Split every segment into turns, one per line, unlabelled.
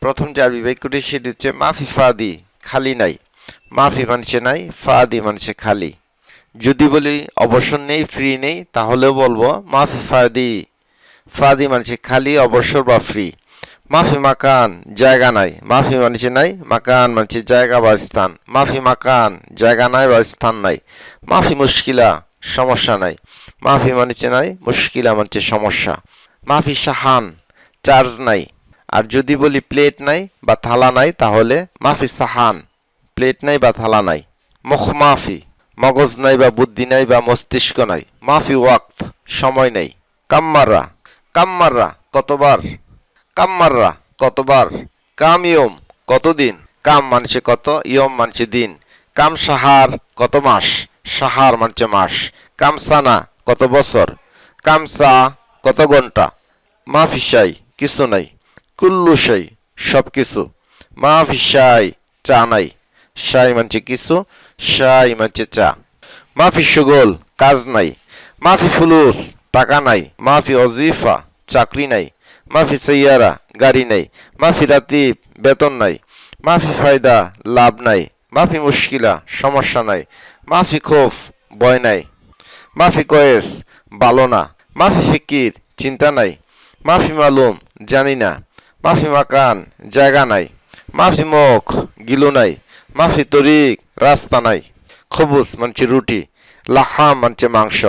প্রথম যে আরবি বাক্যটি সেটি হচ্ছে মাফি ফাদি, খালি নাই। মাফি মানুষে নাই, ফাদি মানুষে খালি। যদি বলি, অবসর নেই ফ্রি নেই, তাহলেও বলব, মাফি ফাদি ফাদি মানুষে খালি, অবসর বা ফ্রি মাফি মাকান, জায়গা নাই। মাফি মানুষে নাই, মাকান মানুষের জায়গা বা স্থান। মাফি মাকান, জায়গা নাই বা স্থান নাই। মাফি মুশকিলা, সমস্যা নাই। মাফি মানুষে নাই, মুশকিলা মানুষের সমস্যা। মাফি সাহান, চার্জ নাই। আর যদি বলি প্লেট নাই বা থালা নাই, তাহলে মাফি সাহান। প্লেট নাই বা থালা নাই। মুখ মাফি। মগজ নাই বা বুদ্ধি নাই বা মস্তিষ্ক নাই। মাফি ওয়াক্ত। সময় নেই। কাম্মাররা। কাম্মাররা কতবার? কাম্মাররা কতবার? কাম ইয়ম কতদিন? কাম মানছে কত? ইয়ম মানছে দিন। কাম সাহার কত মাস? সাহার মানছে মাস। কাম সানা কত বছর? কাম সা কত ঘণ্টা? মাফিসাই কিছু নাই। কুল্লু সাই সব কিছু মাফি সাই চা নাই সাই মানছে কিছু সাই মানছে চা মাফি সুগোল কাজ নাই মাফি ফুলুস টাকা নাই মাফি অজিফা চাকরি নাই মাফি সৈয়ারা গাড়ি নাই মাফি রাতিব বেতন নাই মাফি ফায়দা লাভ নাই মাফি মুশকিলা সমস্যা নাই মাফি খোফ ভয় নাই মাফি কয়েস ভালো না মাফি ফিকির চিন্তা নাই মাফি মালুম জানি না মাফি মাকান, জায়গা নাই। মাফি মুখ গিলু নাই। মাফি তরিক, রাস্তা নাই। খবুস মানছে রুটি, লাহাম মানছে মাংস।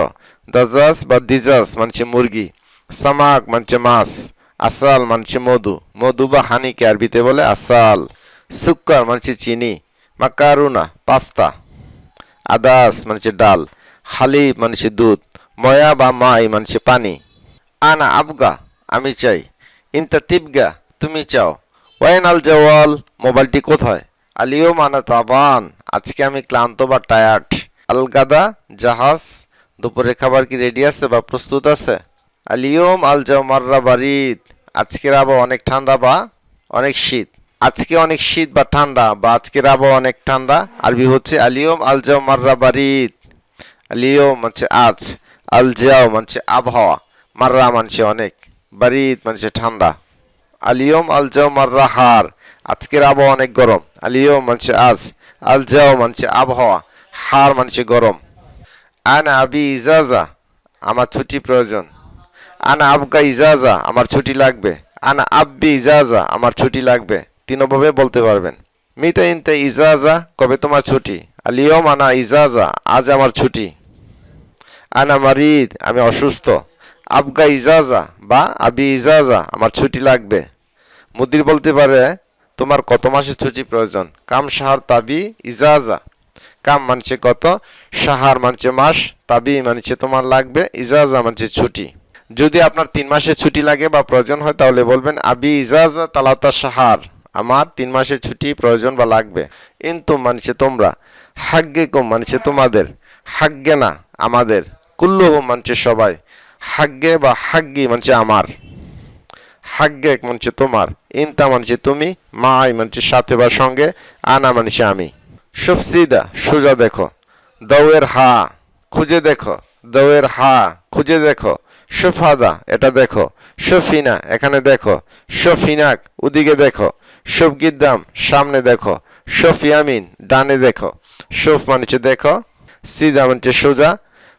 দাজাস বা দিজাস মানছে মুরগি। সামাক মানছে মাছ। আসাল মানছে মধু। মধু বা হানিকে আরবিতে বলে আসাল। সুক্কার মানছে চিনি। মাকারুনা, পাস্তা। আদাস মানছে ডাল। হালিব মানছে দুধ। ময়া বা মাই মানছে পানি। আনা আবগা, আমি চাই। ইনতা তিবগা তুমি চাও। ওয়াইন আল জওয়াল, মোবাইলটি কোথায়? আলিও মানা তাবান আজকে আমি ক্লান্ত বা টায়ার্ড আলগাদা, জাহাজ দুপুরে খাবার কি রেডি আছে বা প্রস্তুত আছে? আলিয়ম আল জাও মাররা বারিদ আজকের আবহাওয়া অনেক ঠান্ডা বা অনেক শীত। আজকে অনেক শীত বা ঠান্ডা বা আজকের আবহাওয়া অনেক ঠান্ডা। আরবি হচ্ছে আলিয়ম আল জাও মাররা বারিদ আলিয়ম মানছে আজ। আল জাও মানছে আবহাওয়া। মাররা মানছে অনেক। বারিদ মানছে ঠান্ডা। আলিয়ম আল জাও মাররা হার আজকের আবহাওয়া অনেক গরম। আলিয়ম মানছে আজ আল জাও মানছে আবহাওয়া, হার মানছে গরম। আনা আবি ইজাজা, আমার ছুটি প্রয়োজন। আনা আবগা ইজাজা, আমার ছুটি লাগবে। আনা আব্বি ইজাজা, আমার ছুটি লাগবে। তিনভাবে বলতে পারবেন। মিতা ইনতে ইজাজা, কবে তোমার ছুটি? আলিয়ম আনা ইজাজা, আজ আমার ছুটি। আনা মারিদ, আমি অসুস্থ। আবগা ইজাজা বা আবি ইজাজা, আমার ছুটি লাগবে। মুদির বলতে পারে, তোমার কত মাসের ছুটি প্রয়োজন? কাম সাহার তাবি ইজাজা। কাম মানছে কত? সাহার মানছে মাস, তাবি মানছে তোমার লাগবে, ইজাজা মানছে ছুটি। যদি আপনার তিন মাসের ছুটি লাগে বা প্রয়োজন হয়, তাহলে বলবেন, আবি ইজাজা তালাতা সাহার আমার তিন মাসের ছুটি প্রয়োজন বা লাগবে। কিন্তু মানছে তোমরা। হাগ্গে কম মানছে তোমাদের। হাগ্গে না, আমাদের। কুল্লুহ মানছে সবাই। হাগ্গে বা হাগ্গি মানছে আমার হাগ্গে মানছে তোমার ইনতা মানছে তুমি মাই মানছে সাথে বা সঙ্গে আনা মানছে আমি সুফসিদা সোজা দেখো দৌয়ের হা খুঁজে দেখো দৌয়ের হা খুঁজে দেখো সুফাদা এটা দেখো সফিনা এখানে দেখো সফিনাক ওদিকে দেখো সফগিদ্দাম সামনে দেখো সফিয়ামিন ডানে দেখো সফ মানছে দেখো সিদা মানছে সোজা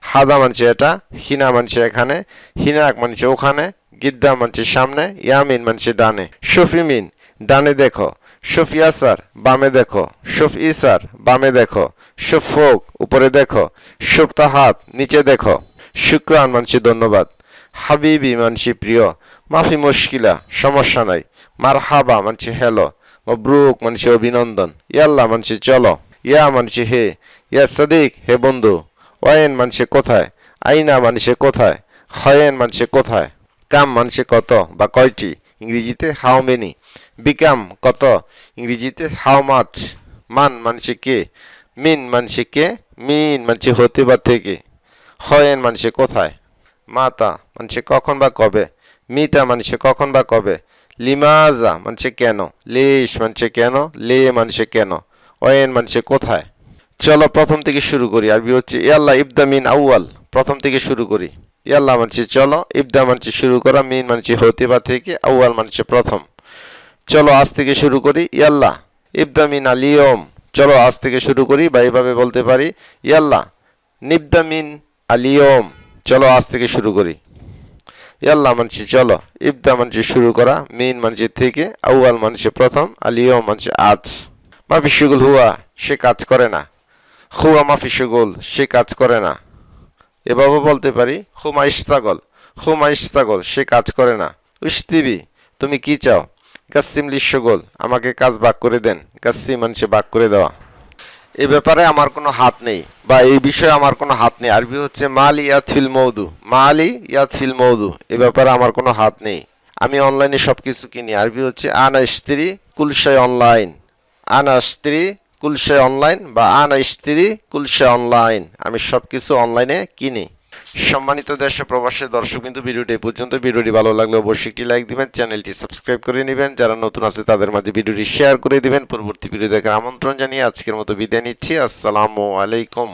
হাদা মানছে এটা, হিনা মানছে এখানে, হিনাক মানছে ওখানে, গিদ্দা মানছে সামনে, ইয়ামিন মানছে ডানে। সফিমিন ডানে দেখো। শফ ইয়াসার বামে দেখো। শফ ইসার, বামে দেখো। শফ ফোক, উপরে দেখো। শফ তাহাত, নিচে দেখো। শুক্রান মানছি ধন্যবাদ। হাবিবি মানছি প্রিয়। মাফি মুশকিলা, সমস্যা নাই। মার হাবা মানছি হ্যালো মব্রুক মানছি অভিনন্দন। ইয়াল্লা মানছি চলো। ইয়া মানছি হে। ইয়া সাদিক, হে বন্ধু। ওয়েন মানছে কোথায়? আইনা মানছে কোথায়? হয়েন মানছে কোথায়? কাম মানছে কত বা কয়টি? ইংরেজিতে হাউ মেনি। বিকাম কত? ইংরেজিতে হাউ মাছ মান মানছে কে? মিন মানছে কে? মিন মানছে হতে বা থেকে। হয়েন মানছে কোথায়? মাতা মানছে কখন বা কবে? মিতা মানছে কখন বা কবে? লিমাজা মানছে কেন? লেশ মানছে কেন? লে মানছে কেন? ওয়েন মানছে কোথায়? চলো প্রথম থেকে শুরু করি। আরবি হচ্ছে ইয়াল্লা ইবদা মিন আউয়াল। প্রথম থেকে শুরু করি। ইয়াল্লা মানছে চলো। ইবদা মানছে শুরু করা। মিন মানছে হতে বা থেকে, আউয়াল মানছে প্রথম। চলো, আজ থেকে শুরু করি ইয়াল্লা ইবদামিন আলিয়ম চলো, আজ থেকে শুরু করি বা এইভাবে বলতে পারি ইয়াল্লা নিবদামিন আলিয়ম চলো, আজ থেকে শুরু করি। ইয়াল্লা মানছি চলো। ইবদা মানছি শুরু করা। মিন মানছি থেকে। আউয়াল মানছি প্রথম। আলিয়ম মানছি আজ। মাফি শুগুল হুয়া। সে কাজ করে না। হুয়া মাফি শুগুল সে কাজ করে না। এভাবে বলতে পারি হুমা ইস্তাগল হুমা ইস্তাগল সে কাজ করে না। উস্তিবি তুমি কি চাও? গাসিম লিশ্বগোল আমাকে কাজ ভাগ করে দেন। গাসিম মানুষে ভাগ করে দেওয়া। এ ব্যাপারে আমার কোনো হাত নেই, বা এই বিষয়ে আমার কোনো হাত নেই। আরবি হচ্ছে মালি ইয়াত ফিল মৌদু, মালি ইয়াত ফিল মৌদু, এ ব্যাপারে আমার কোনো হাত নেই। আমি অনলাইনে সব কিছু কিনি। আরবি হচ্ছে আনা স্ত্রী কুলশাই অনলাইন আনা স্ত্রী কুলশে অনলাইন বা আনা স্ত্রী কুলশে অনলাইন আমি সব কিছু অনলাইনে কিনি। সম্মানিত দেশ প্রবাসের প্রবাসী দর্শক কিন্তু ভিডিওটি পর্যন্ত। ভিডিওটি ভালো লাগলে অবশ্যই একটি লাইক দিবেন, চ্যানেলটি সাবস্ক্রাইব করে নেবেন। যারা নতুন আছে, তাদের মাঝে ভিডিওটি শেয়ার করে দিবেন। পরবর্তী ভিডিও দেখার আমন্ত্রণ জানিয়ে আজকের মতো বিদায় নিচ্ছি। আসসালামু আলাইকুম।